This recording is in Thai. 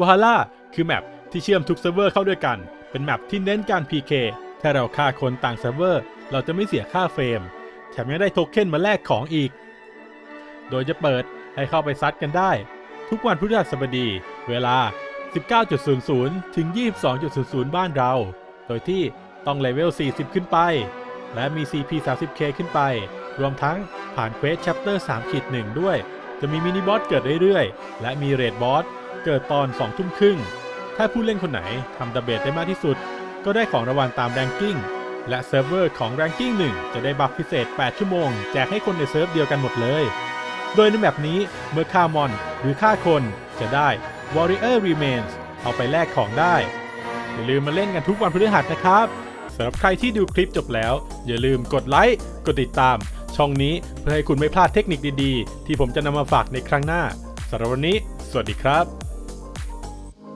วาฮาร่าคือแมปที่เชื่อมทุกเซิร์ฟเวอร์เข้าด้วยกัน เป็นแมปที่เน้นการ PK ถ้าเราฆ่าคนต่างเซิร์ฟเวอร์ เราจะไม่เสียค่าเฟรม แถมยังได้โทเค็นมาแลกของอีก โดยจะเปิดให้เข้าไปซัดกันได้ ทุกวันพฤหัสบดี เวลา 19.00 ถึง 22.00 บ้านเรา โดยที่ต้องเลเวล 40 ขึ้นไป และมี CP 30K ขึ้นไป รวมทั้งผ่านเควส Chapter 3ขีด1ด้วย จะมีมินิบอสเกิดเรื่อยๆ และมีเรดบอส เกิดตอน2ทุ่มครึ่ง ถ้าผู้เล่นคนไหนทำดับเบิลได้มากที่สุด ก็ได้ของรางวัลตามแรงกิ้ง และเซิร์ฟเวอร์ของแรงกิ้ง1 จะได้บัฟพิเศษ 8 ชั่วโมง แจกให้คนในเซิร์ฟเดียวกันหมดเลย โดยในแบบนี้เมื่อฆ่ามอนหรือฆ่าคนจะได้ Warrior Remains เอาไปแลกของได้ อย่าลืมมาเล่นกันทุกวันพฤหัสนะครับสำหรับใครที่ดูคลิปจบแล้ว อย่าลืมกดไลค์กดติดตาม ช่องนี้เพื่อให้คุณไม่พลาดเทคนิคดีๆ ที่ผมจะนำมาฝากในครั้งหน้าสำหรับวันนี้ สวัสดีครับ